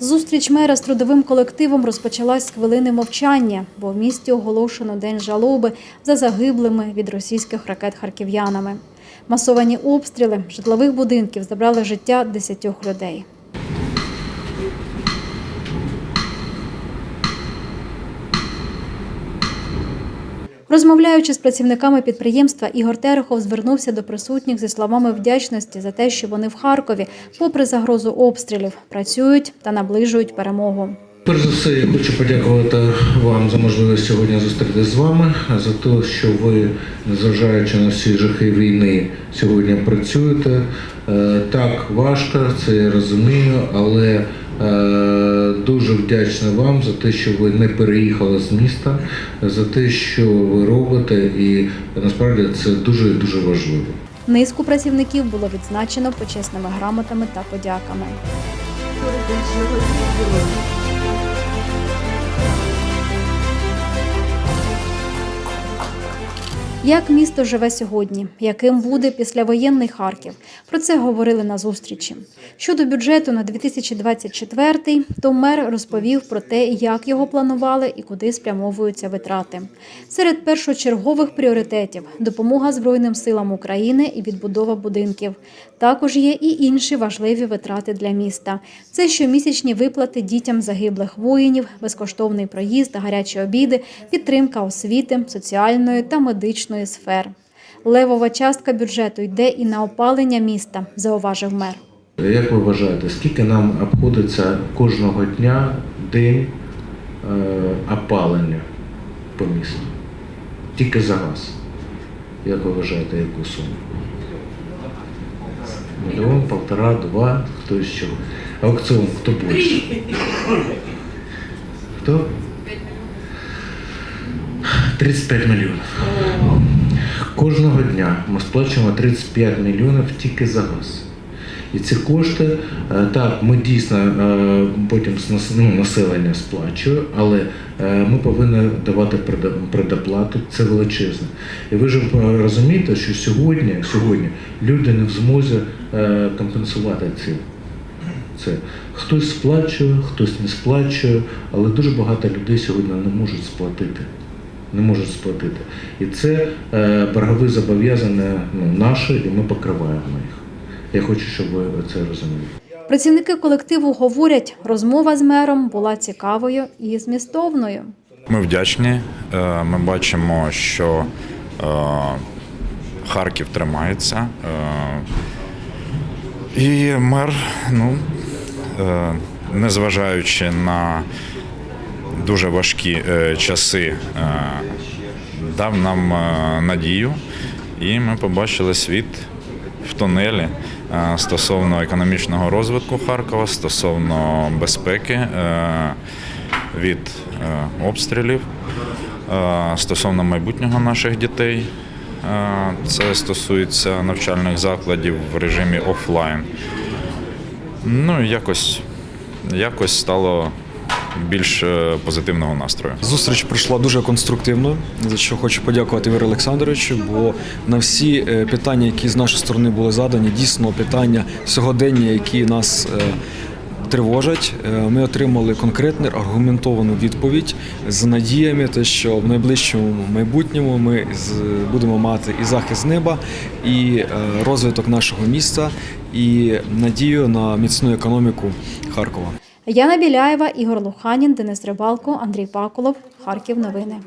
Зустріч мера з трудовим колективом розпочалась з хвилини мовчання, бо в місті оголошено день жалоби за загиблими від російських ракет харків'янами. Масовані обстріли житлових будинків забрали життя десятьох людей. Розмовляючи з працівниками підприємства, Ігор Терехов звернувся до присутніх зі словами вдячності за те, що вони в Харкові, попри загрозу обстрілів, працюють та наближують перемогу. Перш за все, я хочу подякувати вам за можливість сьогодні зустрітися з вами, за те, що ви, незважаючи на всі жахи війни, сьогодні працюєте. Е, Так, важко, це я розумію, але дуже вдячна вам за те, що ви не переїхали з міста, за те, що ви робите, і насправді це дуже дуже важливо. Низку працівників було відзначено почесними грамотами та подяками. Як місто живе сьогодні? Яким буде післявоєнний Харків? Про це говорили на зустрічі. Щодо бюджету на 2024, то мер розповів про те, як його планували і куди спрямовуються витрати. Серед першочергових пріоритетів допомога Збройним силам України і відбудова будинків. Також є і інші важливі витрати для міста. Це щомісячні виплати дітям загиблих воїнів, безкоштовний проїзд, гарячі обіди, підтримка освіти, соціальної та медичної сфер. Левова частка бюджету йде і на опалення міста, зауважив мер. Як ви вважаєте, скільки нам обходиться кожного дня день е, опалення по місту? Тільки за газ. Як ви вважаєте, яку суму? Мільйон, полтора, два, хто ще? Аукціон, хто більше? Хто? 35 мільйонів. Кожного дня ми сплачуємо 35 мільйонів тільки за газ. І ці кошти, е, так, ми дійсно е, потім ну, населення сплачує, але е, ми повинні давати предоплату, це величезне. І ви ж розумієте, що сьогодні, сьогодні люди не в змозі компенсувати ці. Це хтось сплачує, хтось не сплачує, але дуже багато людей сьогодні не можуть сплатити. Не можуть сплатити. І це е, боргові зобов'язання ну, наші, і ми покриваємо їх. Я хочу, щоб ви це розуміли. Працівники колективу говорять, розмова з мером була цікавою і змістовною. Ми вдячні. Е, Ми бачимо, що е, Харків тримається. І мер, ну, незважаючи на дуже важкі е, часи, е, дав нам е, надію, і ми побачили світ в тунелі стосовно економічного розвитку Харкова, стосовно безпеки від обстрілів, стосовно майбутнього наших дітей. Це стосується навчальних закладів в режимі офлайн. Ну, якось, якось стало більш е, позитивного настрою. Зустріч пройшла дуже конструктивно, за що хочу подякувати Ігорю Олександровичу, бо на всі е, питання, які з нашої сторони були задані, дійсно питання сьогодення, які нас е, тривожать, ми отримали конкретну аргументовану відповідь з надіями, те, що в найближчому майбутньому ми будемо мати і захист неба, і розвиток нашого міста, і надію на міцну економіку Харкова. Яна Біляєва, Ігор Луханін, Денис Рибалко, Андрій Пакулов. Харків. Новини.